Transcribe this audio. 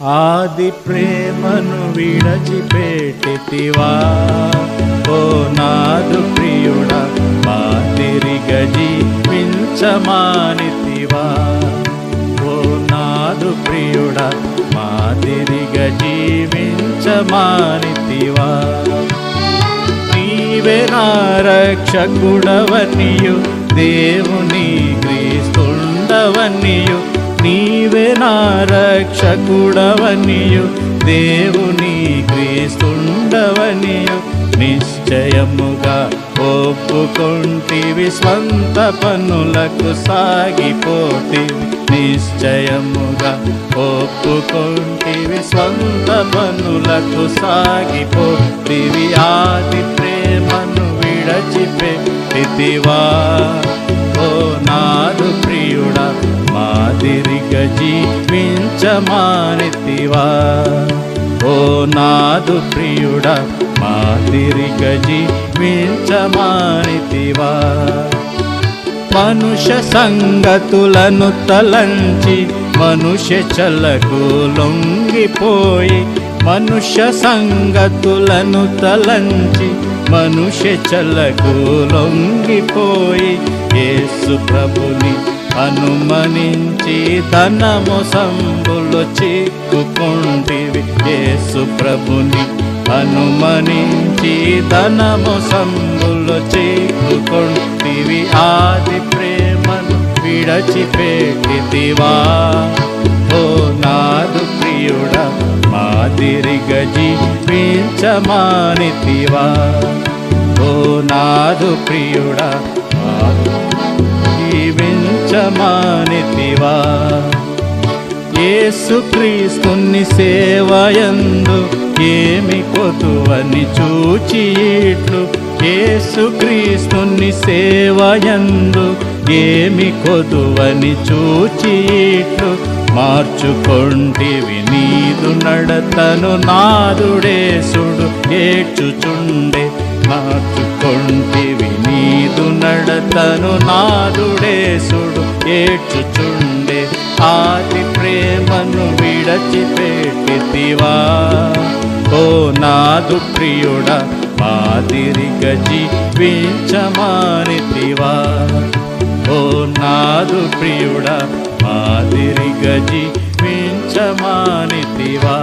ఆది ప్రేమను విడచిపెట్టితివా? ఓ నాదు ప్రియుడ ప్రియుడా మాదిరిగ జీవించమానితివా ఓ నాదు ప్రియుడ ప్రియుడా మాదిరిగ జీవించమానితివా నీవే నా రక్షకుడవనియు దేవుని నా రక్షకుడవనియు దేవుని క్రీస్తుండవనియు నిశ్చయముగా ఒప్పుకొంటివి స్వంత పనులకు సాగిపోతివి నిశ్చయముగా ఒప్పుకొంటివి స్వంత పనులకు సాగిపోతివి ఆది ప్రేమను విడచిపెట్టితివా. మాదిరిగ జీవించమానితివా ఓ నాదు ప్రియుడా మాదిరిగ జీవించమానెత్తివా మనుష సంగతులను తలంచి మనుష్య చలకు లొంగిపోయి మనుష్య సంగతులను తలంచి మనుష్య చలకు లొంగిపోయి యేసు ప్రభుని అనుమనించి ధనము సంబులు చిక్కుకుంటివి. యేసు ప్రభుని అనుమనించి ధనము సంబులు చిక్కుకుంటివి. ఆది ప్రేమను విడచిపెట్టివా ఓ నాదు ప్రియుడా మాదిరిగ జీవించమానితివా? ఓ నాదు ప్రియుడా జీవించమానితివా యేసుక్రీస్తుని సేవయందు ఏమి కొతువని చూచి ఇట్లు యేసుక్రీస్తుని సేవయందు ఏమి కొదువని చూచి ఇట్లు మార్చుకొంటివి నీదు నడతను నాదుడేసుడు ఏడ్చుచుండే నాచుకొంటివి నీదు నడతను నాదుడేసుడు ఏడ్చుచుండే. ఆది ప్రేమను విడచిపెట్టితివా ఓ నాదు ప్రియుడ ప్రియుడా గజి జీవించమానితివా ఓ నాదు ప్రియుడ ప్రియుడా గజి జీవించమానితివా